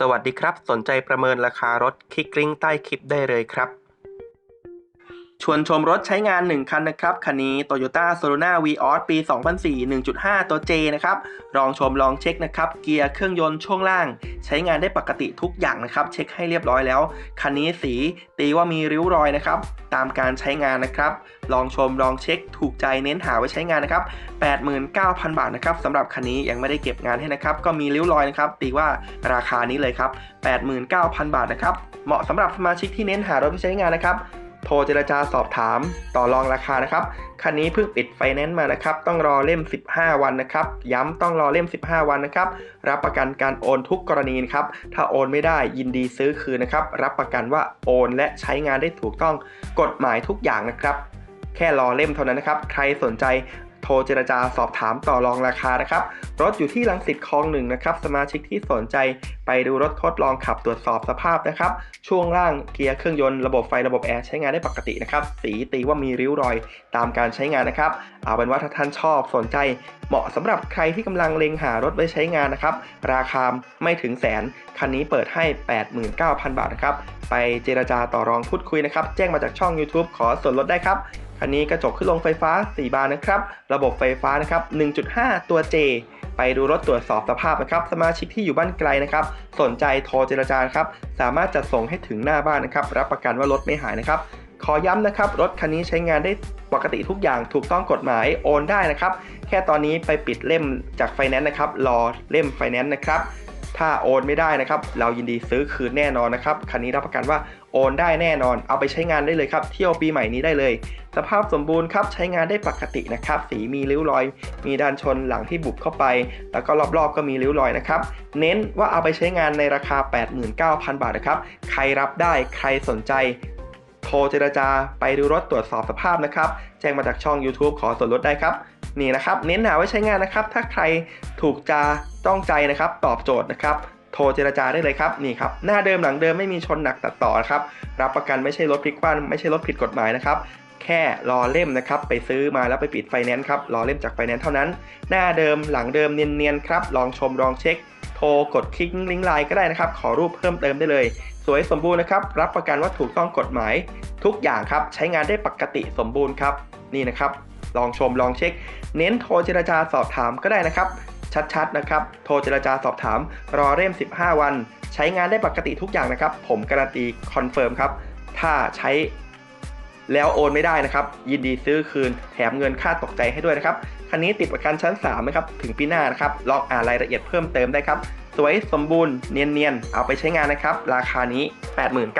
สวัสดีครับ สนใจประเมินราคารถคลิกลิงก์ใต้คลิปได้เลยครับ ชวนชมรถใช้งาน 1 คันนะครับ คันนี้ Toyota s o l o n a Vios ปี 2004 1.5 ตัว J นะครับ ลองชมลองเช็คนะครับ เกียร์เครื่องยนต์ช่วงล่าง ใช้งานได้ปกติทุกอย่างนะครับ เช็คให้เรียบร้อยแล้ว คันนี้สีตีว่ามีริ้วรอยนะครับ ตามการใช้งานนะครับ ลองชมลองเช็ค ถูกใจเน้นหาไว้ใช้งานนะครับ 89,000 บาทนะครับสำหรับคันนี้ยังไม่ได้เก็บงานให้นะครับ ก็มีริ้วรอยนะครับ ตีว่าราคานี้เลยครับ 89,000 บาทนะครับ เหมาะสำหรับสมาชิกที่เน้นหารถไปใช้งานนะครับ โทรเจรจาสอบถามต่อรองราคานะครับ คันนี้เพิ่งปิดไฟแนนซ์มานะครับ ต้องรอเล่ม 15 วันนะครับ ย้ำต้องรอเล่ม 15 วันนะครับ รับประกันการโอนทุกกรณีนะครับ ถ้าโอนไม่ได้ยินดีซื้อคืนนะครับ รับประกันว่าโอนและใช้งานได้ถูกต้องกฎหมายทุกอย่างนะครับ แค่รอเล่มเท่านั้นนะครับ ใครสนใจ โทรเจรจาสอบถามต่อรองราคานะครับ รถอยู่ที่ลังสิตคลองหนึ่งนะครับ สมาชิกที่สนใจไปดูรถทดลองขับตรวจสอบสภาพนะครับ ช่วงล่างเกียร์เครื่องยนต์ระบบไฟระบบแอร์ใช้งานได้ปกตินะครับ สีตีว่ามีริ้วรอยตามการใช้งานนะครับ เอาเป็นว่าถ้าท่านชอบสนใจ เหมาะสำหรับใครที่กำลังเล็งหารถไว้ใช้งานนะครับ ราคาไม่ถึงแสน คันนี้เปิดให้ 89,000 บาทนะครับ ไปเจรจาต่อรองพูดคุยนะครับ แจ้งมาจากช่อง YouTube ขอส่วนลดได้ครับ คันนี้กระจกขึ้นลงไฟฟ้า 4 บานนะครับ ระบบไฟฟ้านะครับ 1.5 ตัว J ไปดูรถตรวจสอบสภาพนะครับ สมาชิกที่อยู่บ้านไกลนะครับ สนใจโทรเจรจาครับ สามารถจัดส่งให้ถึงหน้าบ้านนะครับ รับประกันว่ารถไม่หายนะครับ ขอย้ำนะครับ รถคันนี้ใช้งานได้ปกติทุกอย่างถูกต้องกฎหมายโอนได้นะครับ แค่ตอนนี้ไปปิดเล่มจากไฟแนนซ์นะครับ รอเล่มไฟแนนซ์นะครับ ถ้าโอนไม่ได้นะครับ เรายินดีซื้อคืนแน่นอนนะครับ คันนี้รับประกันว่าโอนได้แน่นอน เอาไปใช้งานได้เลยครับ เที่ยวปีใหม่นี้ได้เลย สภาพสมบูรณ์ครับ ใช้งานได้ปกตินะครับ สีมีริ้วรอย มีด้านชนหลังที่บุบเข้าไป แล้วก็รอบๆก็มีริ้วรอยนะครับ เน้นว่าเอาไปใช้งานในราคา 89,000 บาทนะครับ ใครรับได้ ใครสนใจโทรเจรจา ไปดูรถตรวจสอบสภาพนะครับ แจ้งมาจากช่อง YouTube ขอส่วนลดได้ครับ นี่นะครับเน้นหาไว้ใช้งานนะครับ ถ้าใครถูกจาต้องใจนะครับ ตอบโจทย์นะครับโทรเจรจาได้เลยครับนี่ครับหน้าเดิมหลังเดิมไม่มีชนหนักตัดต่อครับรับประกันไม่ใช่รถพลิกคว่ำไม่ใช่รถผิดกฎหมายนะครับแค่รอเล่มนะครับไปซื้อมาแล้วไปปิดไฟแนนซ์ครับรอเล่มจากไฟแนนซ์เท่านั้น หน้าเดิมหลังเดิมเนียนๆครับลองชมลองเช็ค โทรกดคลิกลิงก์ไลน์ก็ได้นะครับ ขอรูปเพิ่มเติมได้เลย สวยสมบูรณ์นะครับรับประกันว่าถูกต้องกฎหมาย ทุกอย่างครับใช้งานได้ปกติสมบูรณ์ครับนี่นะครับ ลองชมลองเช็ค เน้นโทรเจรจาสอบถามก็ได้นะครับ ชัดๆนะครับ โทรเจรจาสอบถาม รอเล่ม 15 วัน ใช้งานได้ปกติทุกอย่างนะครับ ผมการันตีคอนเฟิร์มครับ ถ้าใช้แล้วโอนไม่ได้นะครับ ยินดีซื้อคืนแถมเงินค่าตกใจให้ด้วยนะครับ คันนี้ติดประกันชั้น3นะครับถึงปีหน้านะครับ ลองอ่านรายละเอียดเพิ่มเติมได้ครับ สวยสมบูรณ์เนียนๆ เอาไปใช้งานนะครับ ราคานี้ 89,000